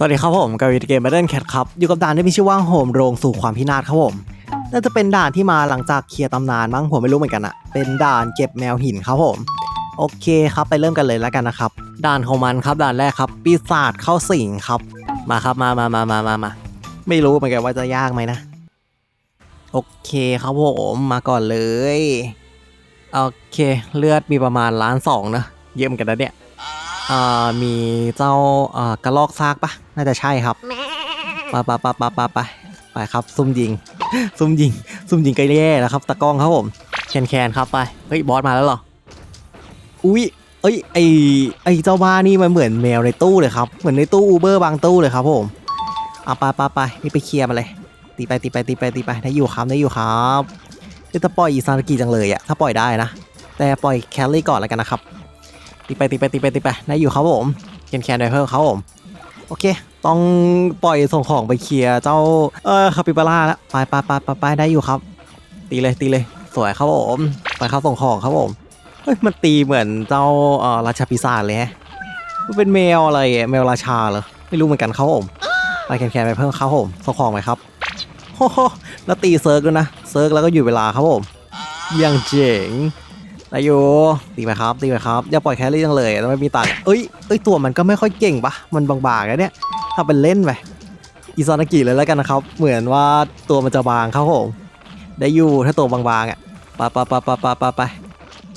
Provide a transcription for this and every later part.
สวัสดีครับผมกับวิดเกม Battle Cat ครับ อยู่กับด่านที่มีชื่อว่าโหมโรงสู่ความพินาศครับผม น่าจะเป็นด่านที่มาหลังจากเคลียร์ตำนานมั้งผมไม่รู้เหมือนกันอะเป็นด่านเก็บแมวหินครับผม โอเคครับไปเริ่มกันเลยแล้วกันนะครับ ด่านของมันครับด่านแรกครับ ปีศาจเข้าสิงครับ มาครับมามามามามามาไม่รู้เหมือนกันว่าจะยากไหมนะ โอเคครับผมมาก่อนเลย โอเค เลือดมีประมาณล้านสองนะ เยี่ยมกันนะเนี่ย อ่ามีเจ้าอ่ากระลอกซากปะน่าจะใช่ครับไปไปไปไปไปไปไปครับ ซุ่มยิง ซุ่มยิง ซุ่มยิงก็แย่แล้วครับตะกล้องครับผมแคนแคนครับไปเฮ้ยบอสมาแล้วเหรออุ้ยเอ้ยไอไอเจ้าบ้านี่มันเหมือนแมวในตู้เลยครับเหมือนในตู้อูเบอร์บางตู้เลยครับผมเอาไปไปไปนี่ไปเคลียร์มาเลยตีไปตีไปตีไปตีไปได้อยู่ครับได้อยู่ครับเฮ้ยถ้าปล่อยอีซานากิจังเลยอะถ้าปล่อยได้นะ แต่ปล่อยแคลรี่ก่อนแล้วกันนะครับ ตีไปตีไปตีไปตีไปได้อยู่ครับผมแคนแคนไดเพิ่มครับผมโอเค ต้องปล่อยส่งของไปเคลียร์เจ้าเออคาปิบาร่าแล้วไปไปไปไปไปได้อยู่ครับ ตีเลยตีเลยสวยครับผมไปครับส่งของครับผมเฮ้ยมันตีเหมือนเจ้าเออราชาปีศาจเลยฮะมันเป็นแมวอะไรแมวราชาเหรอไม่รู้เหมือนกันครับผมไปแคนแคนไปเพิ่มครับผมส่งของไปครับโอ้โหแล้วตีเซิร์กด้วยนะเซิร์กแล้วก็อยู่เวลาครับผมยังเจ๋ง นายโยตีไปครับตีไปครับอย่าปล่อยแครี่จังเลยแล้วไม่มีตังค์เอ้ยเอ้ยตัวมันก็ไม่ค่อยเก่งปะมันบางๆนะเนี่ยถ้าเป็นเล่นไปอีซานากิเลยแล้วกันนะครับ เหมือนว่าตัวมันจะบางครับผมได้อยู่ถ้าตัวบางๆอะไปไปไปไปไปไปไป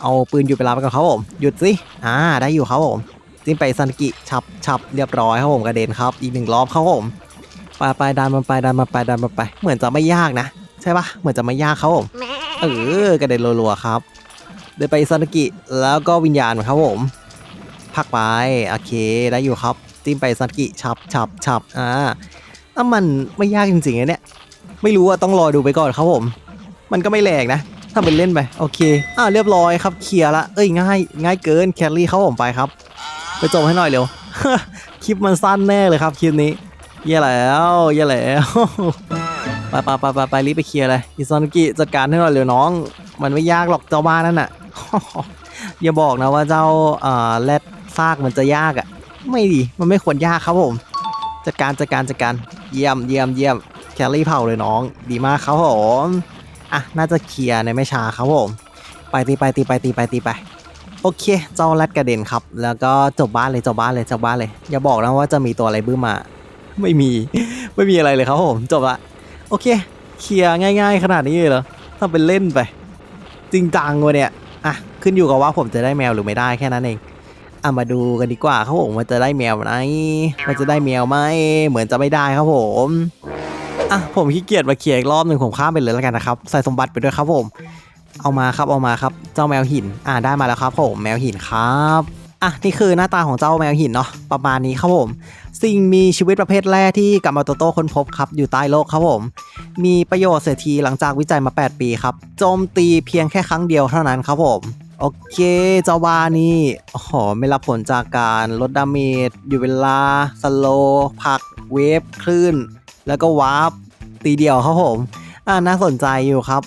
เอาปืนหยุดเวลาไปกับเขาผมหยุดสิอ่าได้อยู่ครับผมจิ้มไปซานากิฉับฉับเรียบร้อยครับผมกระเด็นครับ อีกหนึ่งรอบครับผมไปไปดันมันไปดันมันไปดันมันไป เหมือนจะไม่ยากนะ ใช่ปะเหมือนจะไม่ยากครับผมเออกระเด็นรัวๆครับ เดินไปซานกิแล้วก็วิญญาณครับผมพักไปโอเคได้อยู่ครับจิ้มไปซานกิฉับฉับฉับอ่าถ้ามันไม่ยากจริงๆนะเนี่ยไม่รู้ว่าต้องรอดูไปก่อนครับผม มันก็ไม่แหลกนะ ถ้าเป็นเล่นไปโอเคอ่าเรียบร้อยครับเคลียร์ละเอ้ยง่าย ง่ายเกินแคลรี่เข้าผมไปครับ ไปจบให้หน่อยเร็วคลิปมันสั้นแน่เลยครับคลิปนี้แย่แล้วแย่แล้วไปไปไปไปไปรีบไปเคลียร์เลยอิซานกิจัดการให้หน่อยเร็วน้อง มันไม่ยากหรอกเจ้าบ้านนั่นน่ะ อย่าบอกนะว่าเจ้าแรดซากมันจะยากอะ่ะ ไม่ดีมันไม่ควรยากครับผม จัดการจัดการจัดการเยี่ยมเยี่ยมเยี่ยมแคลรี่เผาเลยน้อง ดีมากครับผมอะน่าจะเคลียร์ในไม่ช้าครับผม ไปตีไปตีไปตีไปตีไปโอเค เจ้าแรดกระเด็นครับ แล้วก็จบบ้านเลยจบบ้านเลยจบบ้านเลย อย่าบอกนะว่าจะมีตัวอะไรบื้มมา ไม่มี ไม่มีอะไรเลยครับผม จบละ โอเค เคลียร์ง่าย ๆ ขนาดนี้เลยเหรอถ้าเป็นเล่นไป จริงจังวะเนี่ย ขึ้นอยู่กับว่าผมจะได้แมวหรือไม่ได้แค่นั้นเองอะมาดูกันดีกว่าครับผมว่าจะได้แมวไหมมันจะได้แมวไหมเหมือนจะไม่ได้ครับผมอะผมขี้เกียจมาเคลียร์อีกรอบหนึ่งผมข้ามไปเลยแล้วกันนะครับใส่สมบัติไปด้วยครับผม เอามาครับเอามาครับเจ้าแมวหิน อ่าได้มาแล้วครับผมแมวหินครับอะนี่คือหน้าตาของเจ้าแมวหินเนาะประมาณนี้ครับผม สิ่งมีชีวิตประเภทแรกที่กัมมาโตโต้ค้นพบครับอยู่ใต้โลกครับผม มีประโยชน์เสียทีหลังจากวิจัยมา 8 ปีครับโจมตีเพียงแค่ครั้งเดียวเท่านั้นครับผม โอเคจาวานี่หอไม่รับผลจากการลดดาเมจอยู่เวลา สโลผัก เวฟคลื่น แล้วก็วาร์ปตีเดียวครับผม อ่าน่าสนใจอยู่ครับ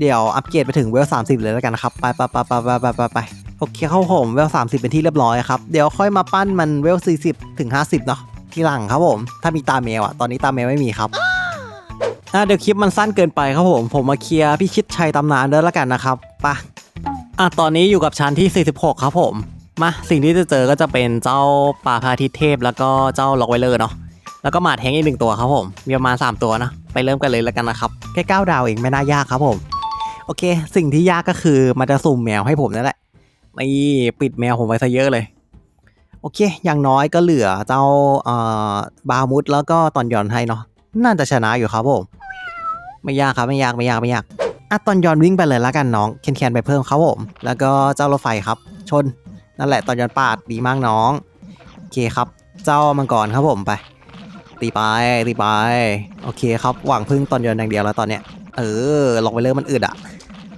เดี๋ยวอัปเกรดไปถึงเวลสามสิบเลยแล้วกันครับ ไปไปไปไปไปไปไปโอเคเข้าผมเวลสามสิบเป็นที่เรียบร้อยครับ เดี๋ยวค่อยมาปั้นมันเวลสี่สิบถึงห้าสิบเนาะที่หลังครับผม ถ้ามีตาเมลอะตอนนี้ตาเมลไม่มีครับอ่าเดี๋ยวคลิปมันสั้นเกินไปครับผม ผมมาเคลียร์พี่ชิดชัยตำนานเด้อแล้วกันนะครับไป อะตอนนี้อยู่กับชั้นที่ 46 ครับผม มาสิ่งที่จะเจอก็จะเป็นเจ้าปลาพาทิเทพ แล้วก็เจ้าล็อกไวเลอร์เนาะแล้วก็หมาแทงอีกหนึ่งตัวครับผม มีประมาณ 3 ตัวนะไปเริ่มกันเลยแล้วกันนะครับแค่9ดาวเองไม่น่ายากครับผม โอเค สิ่งที่ยากก็คือมันจะสุ่มแมวให้ผมนั่นแหละนี่ปิดแมวผมไว้ซะเยอะเลย โอเค อย่างน้อยก็เหลือเจ้าเอ่อบามุดแล้วก็ตอนยอนให้เนาะน่าจะชนะอยู่ครับผม ไม่ยากครับไม่ยากไม่ยากไม่ยาก อะตอนย้อนวิ่งไปเลยแล้วกันน้องแคนแคนไปเพิ่มครับผม แล้วก็เจ้ารถไฟครับ ชนนั่นแหละตอนย้อนปาดดีมากน้องโอเคครับ เจ้ามังกรครับผมไป ตีไปตีไปโอเคครับหวังพึ่งตอนย้อนอย่างเดียวแล้วตอนเนี้ยเออลงไปเลยมันอึดอะ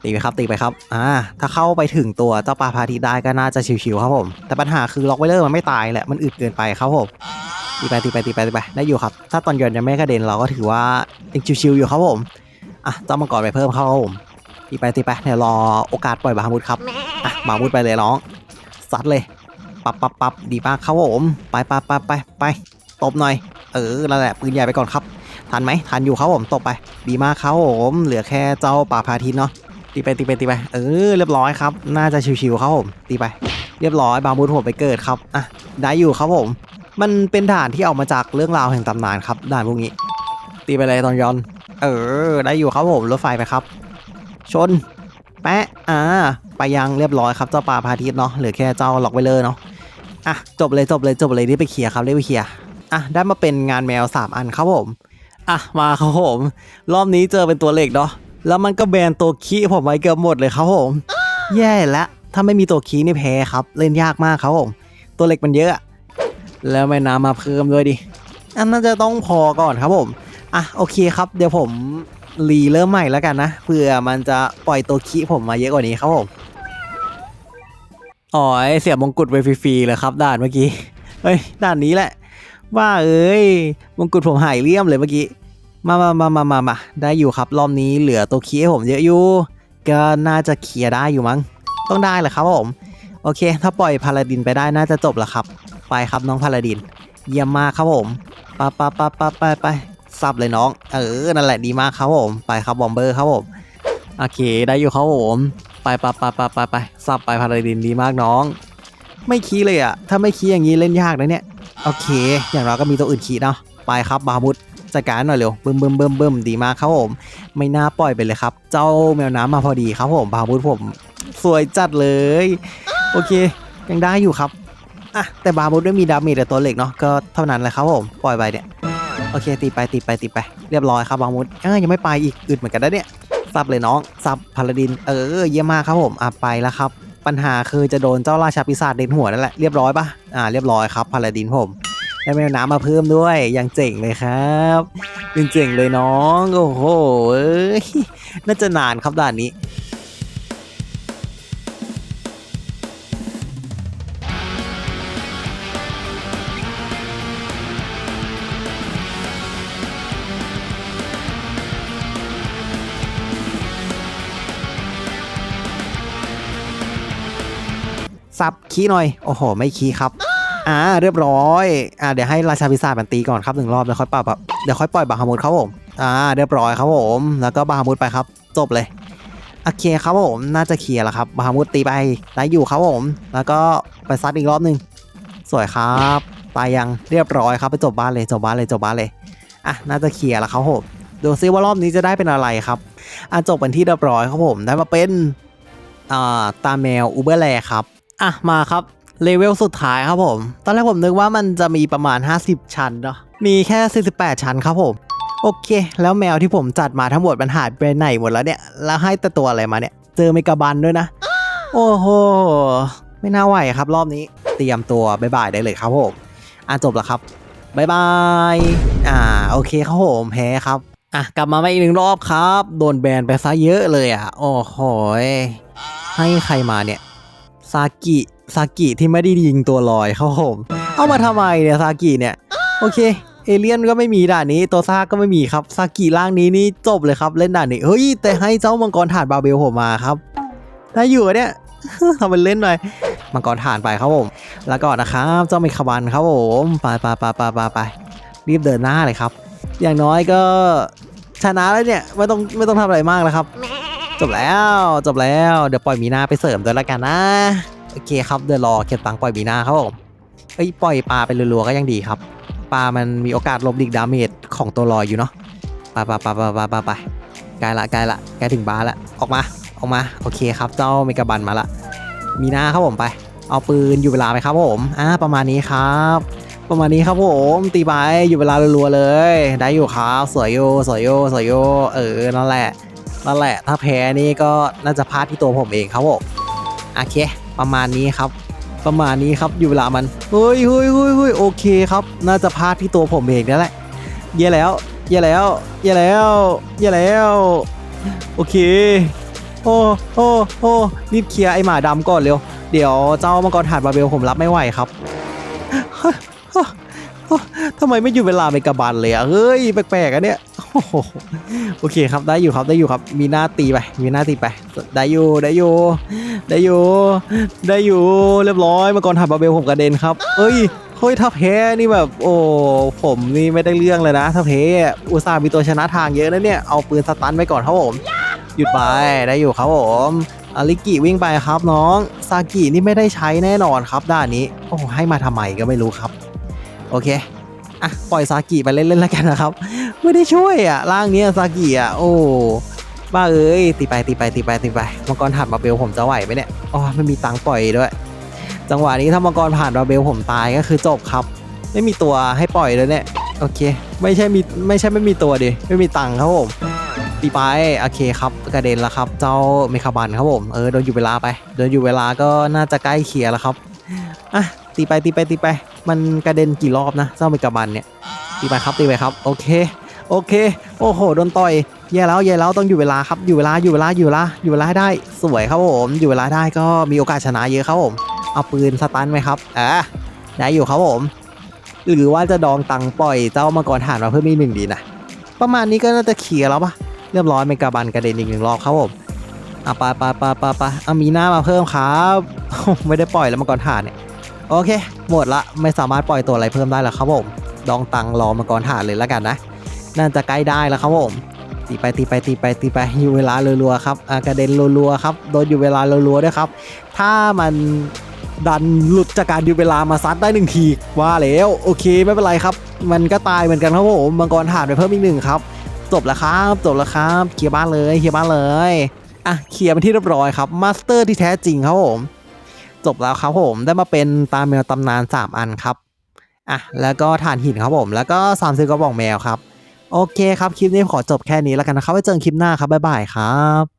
ตีไปครับตีไปครับอ่าถ้าเข้าไปถึงตัวเจ้าปลาพาทิได้ก็น่าจะชิวๆครับผม แต่ปัญหาคือล็อกไวเลอร์มันไม่ตายแหละมันอึดเกินไปครับผมตีไปตีไปตีไปตีไปได้อยู่ครับ ถ้าตอนย้อนยังไม่กระเด็นเราก็ถือว่ายังชิวๆอยู่ครับผม อะเจ้ามังกรไปเพิ่มเข้าผมตีไปตีไปเดี๋ยวรอโอกาสปล่อยบาฮามุดครับอะบาฮามุดไปเลยน้องซัดเลยปับปับปับดีมากครับผมไปไปไปไปไปตบหน่อย เออนั่นแหละปืนใหญ่ไปก่อนครับทันไหมทันอยู่ครับผมตบไป ดีมากครับผมเหลือแค่เจ้าป่าพาทิตย์เนาะตีไปตีไปตีไปเออเรียบร้อยครับ น่าจะชิวๆครับผมตีไป เรียบร้อยบาบูทผมไปเกิดครับอะได้อยู่ครับผม มันเป็นด่านที่ออกมาจากเรื่องราวแห่งตำนานครับด่านพวกนี้ ตีไปเลยตอนย้อน เออ ได้อยู่ครับผมรถไฟไปครับ ชน แปะอ่าไปยังเรียบร้อยครับเจ้าป่าพาทิตเนาะเหลือแค่เจ้าล็อกไวเลอร์เนาะอะจบเลยจบเลยจบเลยรีบไปเคลียร์ครับรีบไปเคลียร์อะได้มาเป็นงานแมว 3 อันครับผมอะมาครับผม รอบนี้เจอเป็นตัวเหล็กเนาะแล้วมันก็แบนตัวคีผมไว้เกือบหมดเลยครับผม แย่แล้วถ้าไม่มีตัวคีนี่แพ้ครับ เล่นยากมากครับผมตัวเหล็กมันเยอะอะแล้วไม่น้ำมาเพิ่มด้วยดิอันน่าจะต้องพอก่อนครับผม อะโอเคครับ เดี๋ยวผมรีเริ่มใหม่แล้วกันนะเพื่อมันจะปล่อยตัวคีผมมาเยอะกว่านี้ครับผมอ๋อเสียมงกุฎไปฟรีๆเลยครับด่านเมื่อกี้เฮ้ยด่านนี้แหละ ว่าเอ้ยมงกุฎผมหายเลี่ยมเลยเมื่อกี้มามามามามามาได้อยู่ครับรอบนี้เหลือตัวคีให้ผมเยอะอยู่ก็น่าจะเคลียร์ได้อยู่มั้ง ต้องได้แหละครับผมโอเค ถ้าปล่อยพาลาดินไปได้น่าจะจบแล้วครับ ไปครับน้องพาลาดิน เยี่ยมมากครับผมไปไปไปไปไป ไปสับเลยน้อง เออ นั่นแหละดีมากครับผม ไปครับบอมเบอร์ครับผม โอเค ได้อยู่ครับผม ไปไปไปไปไปไปสับไปพาลาดินดีมากน้อง ไม่คีเลยอะถ้าไม่คีอย่างนี้เล่นยากนะเนี่ย โอเค อย่างเราก็มีตัวอื่นคีเนาะ ไปครับบามุดจัดการหน่อยเร็วบึมบึมบึมบึมดีมากครับผม ไม่น่าปล่อยไปเลยครับ เจ้าแมวน้ำมาพอดีครับผมบามุดผม สวยจัดเลย โอเค ยังได้อยู่ครับอะแต่บาบูดไม่มีดาเมจแต่ตัวเหล็กเนาะก็เท่านั้นแหละครับผม ปล่อยไปเนี่ย โอเคตีไปตีไปตีไปเรียบร้อยครับบาบูดเอ้ยยังไม่ไปอีกอึดเหมือนกันนะเนี่ยซับเลยน้องซับพาลาดิน เออเยี่ยมมากครับผมอะไปแล้วครับ ปัญหาคือจะโดนเจ้าราชาปีศาจเด่นหัวนั่นแหละเรียบร้อยปะอ่าเรียบร้อยครับพาลาดินผมได้แมวน้ำมาเพิ่มด้วยยังเจ๋งเลยครับยังเจ๋งเลยน้องโอ้โหน่าจะนานครับด่านนี้ ซับคีย์หน่อย โอ้โห ไม่คีย์ครับ อ่า เรียบร้อย อ่า เดี๋ยวให้ราชาพิศามันตีก่อนครับหนึ่งรอบเดี๋ยวค่อยปรับแบบเดี๋ยวค่อยปล่อยบาฮามุดครับผม อ่า เรียบร้อยครับผม แล้วก็บาฮามุดไปครับ จบเลย โอเคครับผม น่าจะเคลียร์แล้วครับ บาฮามุดตีไป ได้อยู่ครับผม แล้วก็ไปซัดอีกรอบหนึ่งสวยครับ ตายยัง เรียบร้อยครับ ไปจบบ้านเลย จบบ้านเลย จบบ้านเลย อะ น่าจะเคลียร์แล้วครับผม ดูซิว่ารอบนี้จะได้เป็นอะไรครับ อะจบเป็นที่เรียบร้อยครับผม ได้มาเป็น อ่า ตาแมวอูเบอร์แลครับ อะมาครับเลเวลสุดท้ายครับผม ตอนแรกผมนึกว่ามันจะมีประมาณ 50 ชั้นเนาะมีแค่ 48 ชั้นครับผม โอเค แล้วแมวที่ผมจัดมาทั้งหมดมันหายไปไหนหมดแล้วเนี่ย แล้วให้แต่ตัวอะไรมาเนี่ย เจอเมกาบันด้วยนะ โอ้โห ไม่น่าไหวครับรอบนี้ เตรียมตัวบายบายได้เลยครับผม อะจบแล้วครับบายบาย อ่าโอเคครับผมแพ้ครับ อะกลับมาใหม่อีกหนึ่งรอบครับ โดนแบนไปซะเยอะเลยอะ โอ้โห ให้ใครมาเนี่ย ซากิซากิที่ไม่ได้ยิงตัวลอยเข้าผมเอามาทำไมเนี่ยซากิเนี่ย โอเค เอเลียนก็ไม่มีด่านนี้ ตัวซากก็ไม่มีครับซากิร่างนี้นี่จบเลยครับเล่นด่านนี้เฮ้ยแต่ให้เจ้ามังกรถ่านบาเบลผมมาครับได้อยู่เนี่ยทำเป็นเล่นหน่อยมังกรถ่านไปครับผม แล้วก่อนะครับเจ้าเมคาบันครับผมไปไปไปไปไปไปรีบเดินหน้าเลยครับ อย่างน้อยก็ชนะแล้วเนี่ยไม่ต้องไม่ต้องทำอะไรมากแล้วครับ จบแล้วจบแล้วเดี๋ยวปล่อยมีนาไปเสริมด้วยละกันนะ โอเคครับเดี๋ยวรอเก็บตังค์ปล่อยมีนาครับผมเอ้ยปล่อยปลาไปรัวๆก็ยังดีครับปลามันมีโอกาสลบดิกดาเมจของตัวลอยอยู่เนาะไปไปไปไปไปไปไปใกล้ละใกล้ละใกล้ถึงบ้านละออกมาออกมาโอเคครับเจ้าเมกาบันมาละมีนาครับผมไป เอาปืนอยู่เวลาไหมครับผมอ่าประมาณนี้ครับ ประมาณนี้ครับผมตีไปอยู่เวลารัวๆเลย ได้อยู่ครับสวยโยสวยโยสวยโยเออนั่นแหละ นั่นแหละ ถ้าแพ้นี่ก็น่าจะพลาดที่ตัวผมเองครับผมโอเค ประมาณนี้ครับ ประมาณนี้ครับอยู่เวลามันเฮ้ยเฮ้ยเฮ้ยเฮ้ยโอเคครับ น่าจะพลาดที่ตัวผมเองนั่นแหละ เย่แล้ว เย่แล้ว เย่แล้ว เย่แล้ว โอเค โอ้โอ้โอ้รีบเคลียร์ไอหมาดำก่อนเร็ว เดี๋ยวเจ้ามังกรถาดบาเบลผมรับไม่ไหวครับทำไมไม่อยู่เวลาไปกระบันเลยอะเฮ้ย แปลกๆอะเนี่ย โอเคครับได้อยู่ครับได้อยู่ครับ มีหน้าตีไป มีหน้าตีไป ได้อยู่ได้อยู่ได้อยู่ได้อยู่เรียบร้อยมาก่อนถัดบาเบลผมกระเด็นครับเอ้ยเฮ้ยถ้าแพ้นี่แบบโอ้ผมนี่ไม่ได้เรื่องเลยนะ ถ้าแพ้อุตส่าห์มีตัวชนะทางเยอะนะเนี่ยเอาปืนสตันไปก่อนครับผม หยุดไปได้อยู่ครับผมอาริกิวิ่งไปครับน้องซากินี่ไม่ได้ใช้แน่นอนครับด้านนี้โอ้ให้มาทำไมก็ไม่รู้ครับ โอเคอะปล่อยซากิไปเล่นๆแล้วกันนะครับ ไม่ได้ช่วยอะร่างเนี้ยซากิอะโอ้บ้าเอ้ยตีไปตีไปตีไปตีไปมังกรถัดมาเบลผมจะไหวไหมเนี่ยอ๋อไม่มีตังค์ปล่อยด้วย จังหวะนี้ถ้ามังกรผ่านมาเบลผมตายก็คือจบครับ ไม่มีตัวให้ปล่อยเลยเนี่ยโอเค ไม่ใช่มีไม่ใช่ไม่มีตัวดิไม่มีตังค์ครับผมตีไปโอเคครับกระเด็นแล้วครับ เจ้าเมคาบันครับผมเออโดนอยู่เวลาไปโดนอยู่เวลาก็น่าจะใกล้เคลียร์แล้วครับอะตีไปตีไปตีไป มันกระเด็นกี่รอบนะเจ้าเมกาบันเนี่ยตีไปครับตีไปครับ โอเค โอเค โอ้โห โดนต่อยแย่แล้วแย่แล้วต้องอยู่เวลาครับ อยู่เวลา อยู่เวลา อยู่เวลา อยู่เวลาให้ได้ สวยครับผม อยู่เวลาได้ก็มีโอกาสชนะเยอะครับผม เอาปืนสตันไหมครับอ่าได้อยู่ครับผม หรือว่าจะดองตังปล่อยเจ้ามังกรฐานมาเพิ่มอีกหนึ่งดีนะ ประมาณนี้ก็น่าจะเคลียร์แล้วปะเรียบร้อยเมกาบันกระเด็นอีกหนึ่งรอบครับผมอะปไปไปไปไปเอามีหน้ามาเพิ่มครับ ไม่ได้ปล่อยแล้วมังกรฐานเนี่ย โอเค หมดละ ไม่สามารถปล่อยตัวอะไรเพิ่มได้แล้วครับผม ดองตังรอมังกรฐานเลยแล้วกันนะ น่าจะใกล้ได้แล้วครับผมตีไปตีไปตีไปตีไปอยู่เวลารัวๆครับกระเด็นรัวๆครับโดนอยู่เวลารัวๆด้วยครับ ถ้ามันดันหลุดจากการอยู่เวลามาซัดได้หนึ่งทีว่าแล้วโอเคไม่เป็นไรครับ มันก็ตายเหมือนกันครับผมมังกรฐานไปเพิ่มอีกหนึ่งครับจบแล้วครับจบแล้วครับเคลียร์บ้านเลยเคลียร์บ้านเลยอะเคลียร์เป็นที่เรียบร้อยครับมาสเตอร์ที่แท้จริงครับผมจบแล้วครับผมได้มาเป็นตามแมวตำนาน 3 อันครับอะแล้วก็ฐานหินครับผม แล้วก็3ามสิบกระบอกแมวครับ โอเคครับ คลิปนี้ขอจบแค่นี้แล้วกันนะครับไว้เจอกันคลิปหน้าครับบ๊ายบายครับ